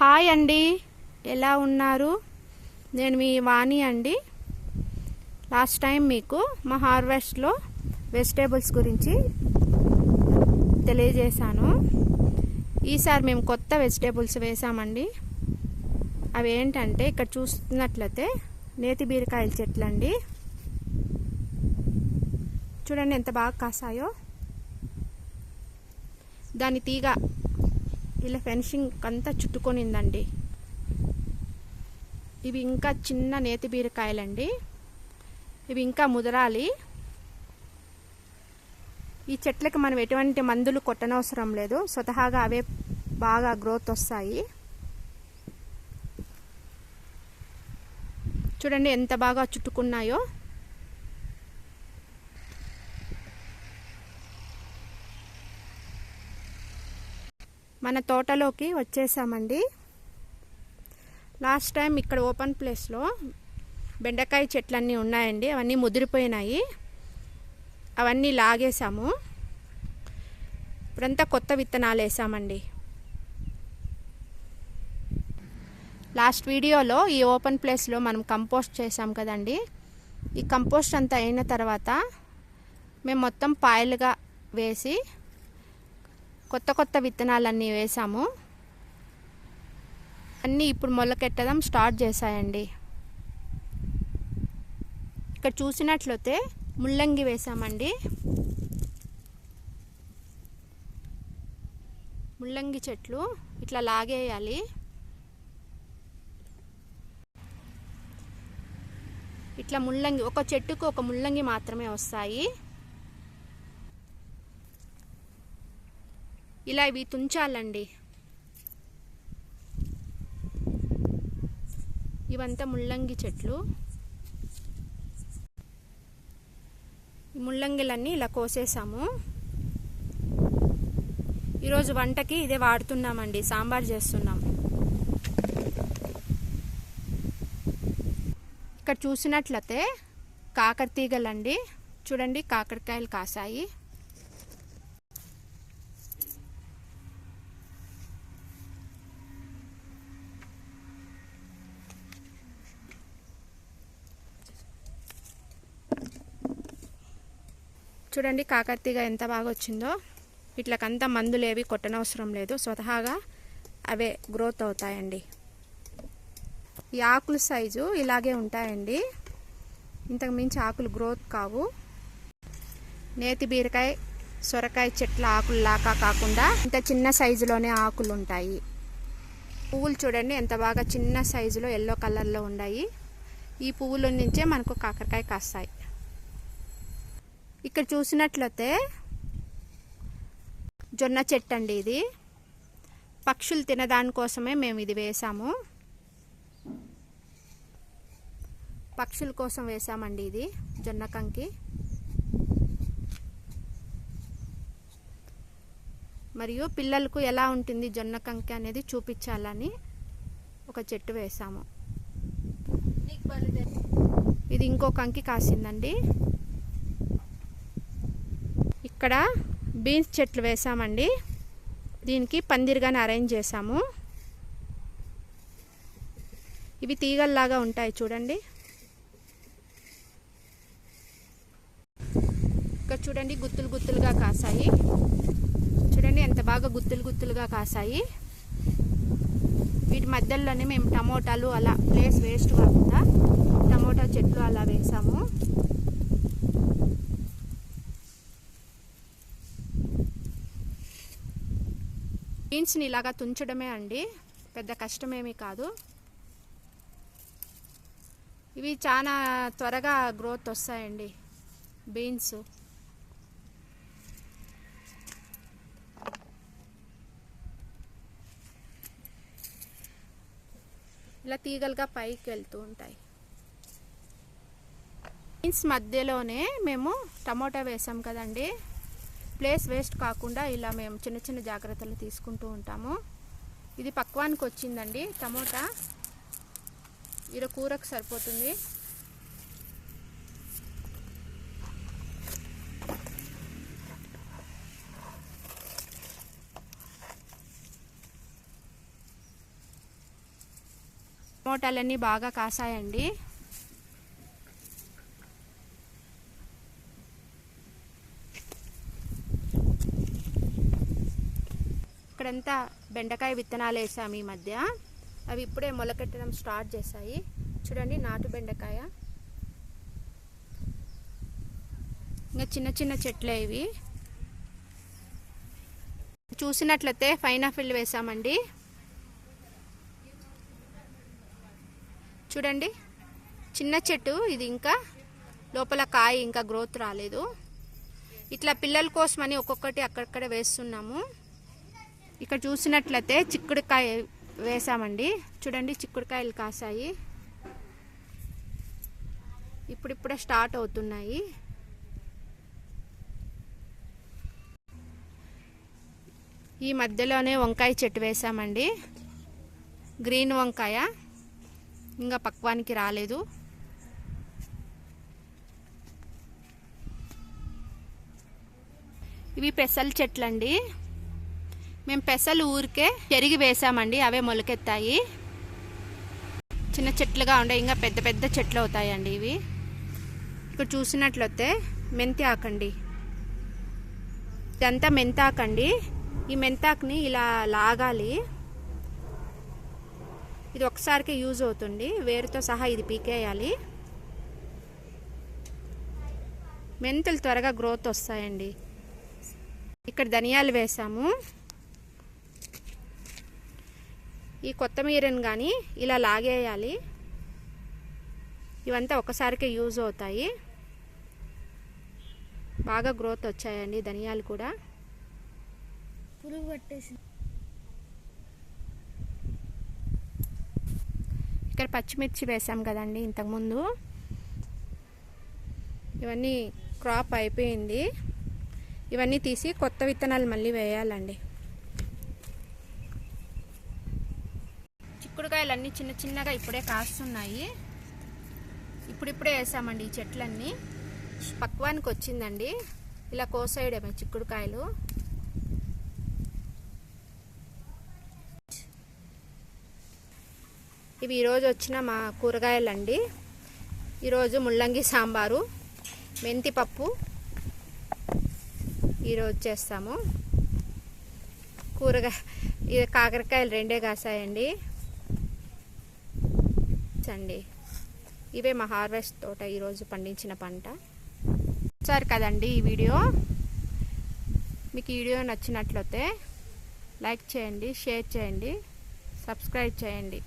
Hi అండి. ఎలా ఉన్నారు? నేను మీ వాణి అండి. లాస్ట్ టైం మీకు మా హార్వెస్ట్లో వెజిటేబుల్స్ గురించి తెలియజేశాను. ఈసారి మేము కొత్త వెజిటేబుల్స్ వేసామండి. అవి ఏంటంటే ఇక్కడ చూస్తున్నట్లయితే నేతి బీరకాయల చెట్లు అండి చూడండి ఎంత బాగా కాసాయో. దాని తీగ ఇలా ఫెన్సింగ్ అంతా చుట్టుకొనిందండి. ఇవి ఇంకా చిన్న నేతి బీరకాయలండి. ఇవి ఇంకా ముదరాలి. ఈ చెట్లకు మనం ఎటువంటి మందులు కొట్టనవసరం లేదు. స్వతహాగా అవే బాగా గ్రోత్ వస్తాయి. చూడండి ఎంత బాగా చుట్టుకున్నాయో. మన తోటలోకి వచ్చేసామండి. లాస్ట్ టైం ఇక్కడ ఓపెన్ ప్లేస్లో బెండకాయ చెట్లన్నీ ఉన్నాయండి. అవన్నీ ముదిరిపోయినాయి. అవన్నీ లాగేసాము. ఇప్పుడంతా కొత్త విత్తనాలు వేసామండి. లాస్ట్ వీడియోలో ఈ ఓపెన్ ప్లేస్లో మనం కంపోస్ట్ చేసాం కదండి. ఈ కంపోస్ట్ అంతా అయిన తర్వాత మేము మొత్తం పాయలుగా వేసి కొత్త కొత్త విత్తనాలన్నీ వేసాము. అన్నీ ఇప్పుడు మొలకెట్టడం స్టార్ట్ చేశాయండి. ఇక్కడ చూసినట్లయితే ముల్లంగి వేసామండి. ముల్లంగి చెట్లు ఇట్లా లాగేయాలి. ఇట్లా ముల్లంగి ఒక చెట్టుకు ఒక ముల్లంగి మాత్రమే వస్తాయి. ఇలా ఇవి తుంచాలండి. ఇవంతా ముల్లంగి చెట్లు. ముల్లంగిలన్నీ ఇలా కోసేసాము. ఈరోజు వంటకి ఇదే వాడుతున్నామండి సాంబార్ చేస్తున్నాం. ఇక్కడ చూసినట్లయితే కాకర తీగలండి. చూడండి కాకరకాయలు కాసాయి. చూడండి కాకరతీగా ఎంత బాగా వచ్చిందో వీటికంతా మందులు ఏవి కొట్టనవసరం లేదు. స్వతహాగా అవే గ్రోత్ అవుతాయండి. ఈ ఆకులు సైజు ఇలాగే ఉంటాయండి. ఇంతకు మించి ఆకులు గ్రోత్ కావు. నేతి బీరకాయ సొరకాయ చెట్ల ఆకుల్లాగా కాకుండా ఇంత చిన్న సైజులోనే ఆకులు ఉంటాయి పువ్వులు చూడండి ఎంత బాగా చిన్న సైజులో ఎల్లో కలర్లో ఉన్నాయి. ఈ పువ్వుల నుంచే మనకు కాకరకాయ కాస్తాయి. ఇక్కడ చూసినట్లయితే జొన్న చెట్టు అండి ఇది. పక్షులు తినదానికోసమే మేము ఇది వేసాము. పక్షుల కోసం వేసామండి ఇది జొన్న కంకి. మరియు పిల్లలకు ఎలా ఉంటుంది జొన్న కంకి అనేది చూపించాలని ఒక చెట్టు వేసాము. ఇది ఇంకో కంకి కాసిందండి. ఇక్కడ బీన్స్ చెట్లు వేసామండి. దీనికి పందిరిగానే అరేంజ్ చేసాము. ఇవి తీగల్లాగా ఉంటాయి చూడండి. ఇక్కడ చూడండి గుత్తులు గుత్తులుగా కాసాయి. చూడండి ఎంత బాగా గుత్తులు గుత్తులుగా కాసాయి. వీటి మధ్యలోనే మేము టమోటాలు అలా ప్లేస్ వేస్ట్ కాకుండా టమోటా చెట్లు అలా వేసాము. బీన్స్ని ఇలాగా తుంచడమే అండి. పెద్ద కష్టమేమీ కాదు. ఇవి చాలా త్వరగా గ్రోత్ వస్తాయండి బీన్స్. ఇలా తీగలుగా పైకి వెళ్తూ ఉంటాయి. బీన్స్ మధ్యలోనే మేము టమోటా వేసాం కదండి. ప్లేస్ వేస్ట్ కాకుండా ఇలా మేము చిన్న చిన్న జాగ్రత్తలు తీసుకుంటూ ఉంటాము. ఇది పక్వానికి వచ్చిందండి. టమోటా. ఈడ కూరకు సరిపోతుంది. టమోటాలన్నీ బాగా కాసాయండి. ఇక్కడంతా బెండకాయ విత్తనాలు వేసాము ఈ మధ్య. అవి ఇప్పుడే మొలకెట్టడం స్టార్ట్ చేశాయి. చూడండి నాటు బెండకాయ. ఇంకా చిన్న చిన్న చెట్లే ఇవి. చూసినట్లయితే ఫైనాఫిల్ వేసామండి. చూడండి చిన్న చెట్టు ఇది ఇంకా. లోపల కాయ ఇంకా గ్రోత్ రాలేదు. ఇట్లా పిల్లల కోసమని ఒక్కొక్కటి అక్కడక్కడ వేస్తున్నాము. ఇక్కడ చూసినట్లయితే చిక్కుడుకాయ వేసామండి. చూడండి చిక్కుడుకాయలు కాసాయి. ఇప్పుడిప్పుడే స్టార్ట్ అవుతున్నాయి. ఈ మధ్యలోనే వంకాయ చెట్టు వేసామండి. గ్రీన్ వంకాయ. ఇంకా పక్వానికి రాలేదు. ఇవి పెసల చెట్లండి. మేము పెసలు ఊరికే పెరిగి వేసామండి అవే మొలకెత్తాయి. చిన్న చెట్లుగా ఉండే ఇంకా పెద్ద పెద్ద చెట్లు అవుతాయండి ఇవి. ఇక్కడ చూసినట్లయితే మెంతి ఆకండి. ఇదంతా మెంతాకండి ఈ మెంతాకుని ఇలా లాగాలి. ఇది ఒకసారికి యూజ్ అవుతుంది. వేరుతో సహా ఇది పీకేయాలి. మెంతులు త్వరగా గ్రోత్ వస్తాయండి. ఇక్కడ ధనియాలు వేసాము. ఈ కొత్తమీరని కానీ ఇలా లాగేయాలి. ఇవంతా ఒకసారికే యూజ్ అవుతాయి. బాగా గ్రోత్ వచ్చాయండి ధనియాలు కూడా. పురుగు పట్టేసి ఇక్కడ పచ్చిమిర్చి వేసాం కదండి ఇంతకుముందు. ఇవన్నీ క్రాప్ అయిపోయింది. ఇవన్నీ తీసి కొత్త విత్తనాలు మళ్ళీ వేయాలండి. చిక్కుడుకాయలు అన్నీ చిన్న చిన్నగా ఇప్పుడే కాస్తున్నాయి. ఇప్పుడిప్పుడే వేసామండి ఈ చెట్లన్నీ. పక్వానికి వచ్చిందండి. ఇలా కోసేయడమే చిక్కుడుకాయలు. ఇవి ఈరోజు వచ్చిన మా కూరగాయలండి. ఈరోజు ముల్లంగి సాంబారు మెంతిపప్పు ఈరోజు చేస్తాము. కూరగాయ ఇది కాకరకాయలు రెండే కాసాయండి. అండి. ఇవే మా హార్వెస్ట్ తోట ఈరోజు పండించిన పంట. సార్ కదండి ఈ వీడియో? మీకు ఈ వీడియో నచ్చినట్లయితే లైక్ చేయండి షేర్ చేయండి సబ్స్క్రైబ్ చేయండి.